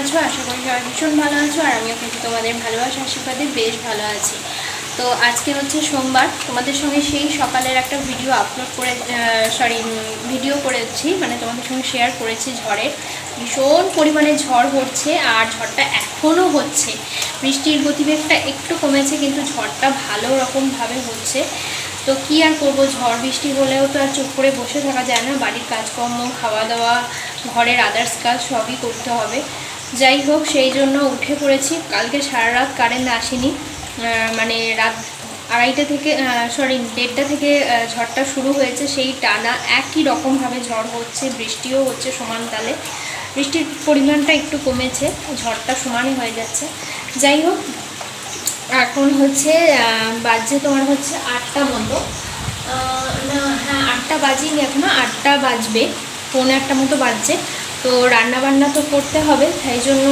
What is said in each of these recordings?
আছো? আশা করি সবাই ভীষণ ভালো আছো, আর আমিও কিন্তু তোমাদের ভালোবাসা, আশীর্বাদে বেশ ভালো আছি। তো আজকে হচ্ছে সোমবার, তোমাদের সঙ্গে সেই সকালের একটা ভিডিও আপলোড করে সরি ভিডিও করেছি মানে তোমাদের সঙ্গে শেয়ার করেছি ঝড়ের। ভীষণ পরিমাণে ঝড় হচ্ছে, আর ঝড়টা এখনও হচ্ছে। বৃষ্টির গতিবেগটা একটু কমেছে, কিন্তু ঝড়টা ভালো রকমভাবে হচ্ছে। তো কী আর করব? ঝড় বৃষ্টি হলেও তো আর চুপ করে বসে থাকা যায় না। বাড়ির কাজকর্ম খাওয়া দাওয়া ঘরের আদার্স কাজ সবই করতে হবে। যাই হোক, সেই জন্য উঠে পড়েছি। কালকে সারা রাত কারেন্ট আসেনি। মানে রাত আড়াইটা থেকে সরি দেড়টা থেকে ঝড়টা শুরু হয়েছে। সেই টানা একই রকমভাবে ঝড় হচ্ছে, বৃষ্টিও হচ্ছে সমান তালে। বৃষ্টির পরিমাণটা একটু কমেছে, ঝড়টা সমানই হয়ে যাচ্ছে। যাই হোক এখন হচ্ছে বাজছে তোমার হচ্ছে আটটা মতো। না হ্যাঁ আটটা বাজিনি এখনও, আটটা বাজবে, পৌনে একটা মতো বাজছে। তো রান্না বান্না তো করতে হবে, তাই জন্য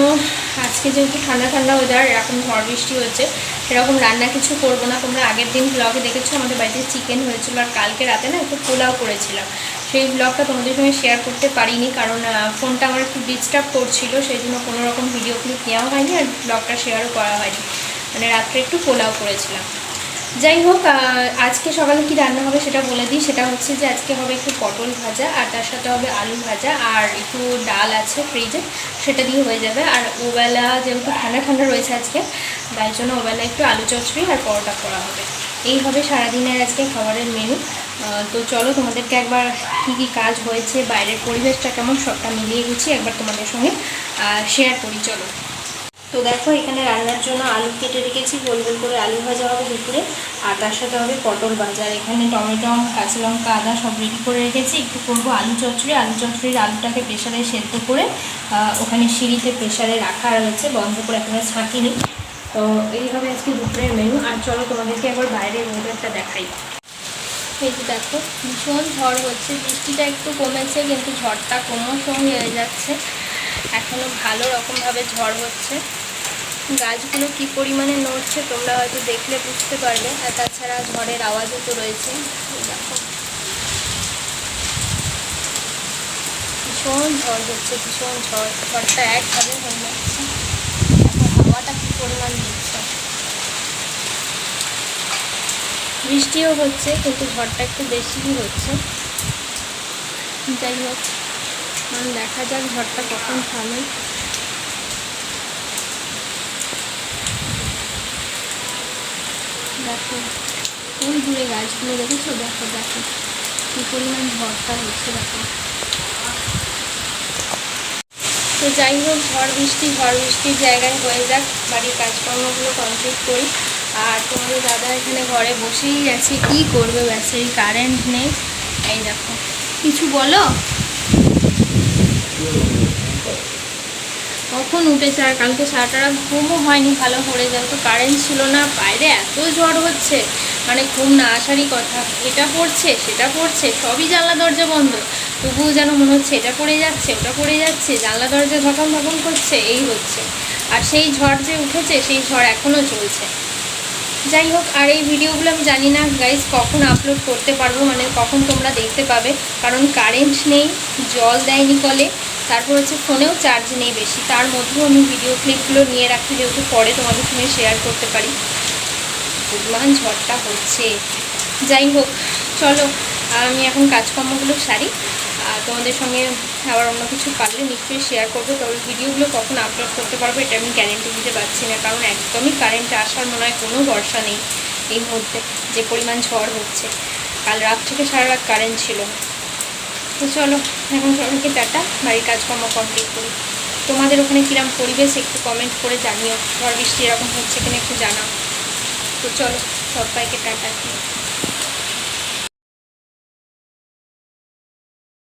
আজকে যেহেতু ঠান্ডা ঠান্ডা ওয়েদার এরকম ঝড় বৃষ্টি হচ্ছে সেরকম রান্না কিছু করব না। তোমরা আগের দিন ব্লগে দেখেছ, আমাদের বাড়িতে চিকেন হয়েছিল আর কালকে রাতে না একটু পোলাও করেছিলাম। সেই ব্লগটা তোমাদের সঙ্গে শেয়ার করতে পারিনি, কারণ ফোনটা আমার একটু ডিস্টার্ব করছিল, সেই জন্য কোনো রকম ভিডিও ক্লিপ নেওয়া হয়নি আর ব্লগটা শেয়ারও করা হয়নি। মানে রাত্রে একটু পোলাও করেছিলাম। যাই হোক আজকে সকালে কি রান্না হবে সেটা বলে দিই। সেটা হচ্ছে যে আজকে হবে একটু পটল ভাজা, আর তার সাথে হবে আলু ভাজা, আর একটু ডাল আছে ফ্রিজে সেটা দিয়ে হয়ে যাবে। আর ওবেলা যেহেতু ঠান্ডা ঠান্ডা রয়েছে আজকে, তাই জন্য ওবেলা একটু আলু চচড়ি আর পরোটা করা হবে। এই হবে সারাদিনের আজকে খাবারের মেনু তো চলো তোমাদেরকে একবার কী কী কাজ হয়েছে, বাইরের পরিবেশটা কেমন, সবটা মিলিয়ে গেছি একবার তোমাদের সঙ্গে শেয়ার করি। চলো। তো দেখো, এখানে রান্নার জন্য আলু কেটে রেখেছি, গোল গোল করে আলু ভাজা হবে দুপুরে, আর তার সাথে হবে পটল ভাজা। এখানে টমেটো, কাঁচা লঙ্কা, আদা সব রেডি করে রেখেছি। একটু করব আলু চচ্চড়ি। আলু চচ্চড়ির আলুটাকে প্রেশারে সেদ্ধ করে ওখানে সিঁড়িতে প্রেশারে রাখা রয়েছে, বন্ধ করে একেবারে ছাঁকিনি। তো এইভাবে আজকে দুপুরের মেনু আর চলো তোমাদেরকে একবার বাইরের ওয়েদারটা দেখাই। এই যে দেখো, ভীষণ ঝড় হচ্ছে। বৃষ্টিটা একটু কমেছে, কিন্তু ঝড়টা ক্রমশ হয়ে যাচ্ছে। এখনও ভালো রকমভাবে ঝড় হচ্ছে। গাছগুলো কি পরিমাণে নড়ছে তোমরা হয়তো দেখলে বুঝতে পারবে। আর তাছাড়া ঝড়ের আওয়াজও তো রয়েছে। ভীষণ ঝড় হচ্ছে, ভীষণ ঝড়। ঝড়টা একভাবে হয়ে যাচ্ছে। হাওয়াটা কি পরিমাণ দিচ্ছে। বৃষ্টিও হচ্ছে, কিন্তু ঝড়টা একটু বেশিই হচ্ছে। যাই হোক দেখা যাক ঝড়টা কখন থামে। দেখো। ওই দূরে গাছগুলো দেখেছ? দেখো দেখো। কী পরিমাণ ঝড়টা হচ্ছে, দেখো। তো যাই হোক, ঝড় বৃষ্টি, ঝড় বৃষ্টির জায়গায় হয়ে যাক, বাড়ির কাজকর্মগুলো কমপ্লিট করি। আর তোমাদের দাদা এখানে ঘরে বসেই গেছে কি করবে ব্যাটারি কারেন্ট নেই। এই দেখো। কিছু বলো? কখন উঠেছে আর কালকে সারাটা রাত ঘুমও হয়নি, ভালো করে তো কারেন্ট ছিল না, বাইরে এত ঝড় হচ্ছে মানে ঘুম না আসারই কথা। এটা পড়ছে, সেটা পড়ছে, সবই জানলা দরজা বন্ধ। তবুও যেন মনে হচ্ছে এটা পড়ে যাচ্ছে, ওটা পড়ে যাচ্ছে, জানলা দরজা ধকম ধকম করছে, এই হচ্ছে। আর সেই ঝড় যে উঠেছে, সেই ঝড় এখনও চলছে। যাই হোক, আর এই ভিডিওগুলো আমি জানি না গাইজ কখন আপলোড করতে পারব মানে কখন তোমরা দেখতে পাবে। কারণ কারেন্ট নেই, জল দেয়নি কলে। তারপর হচ্ছে ফোনেও চার্জ নেই বেশি। তার মধ্যেও আমি ভিডিও ক্লিপগুলো নিয়ে রাখি, যেহেতু পরে তোমাদের সঙ্গে শেয়ার করতে পারি। পরিমাণ ঝড়টা হচ্ছে। যাই হোক, চলো আমি এখন কাজকর্মগুলো সারি। আর তোমাদের সঙ্গে আবার অন্য কিছু পারলে নিশ্চয়ই শেয়ার করব। তবে ভিডিওগুলো কখন আপলোড করতে পারব এটা আমি গ্যারেন্টি দিতে পারছি না। কারণ একদমই কারেন্ট আসার মনে হয় কোনো ভরসা নেই এই মুহূর্তে। যে পরিমাণ ঝড় হচ্ছে। কাল রাত থেকে সারা রাত কারেন্ট ছিল। তো চলো, এখন সবাইকে টাটা, বাড়ির কাজকর্ম কমপ্লিট করি। তোমাদের ওখানে কিরম পরিবেশ একটু কমেন্ট করে জানিও। ঝড় বৃষ্টি এরকম হচ্ছে কিনা একটু জানাও। তো চলো, সবাইকে টাটা।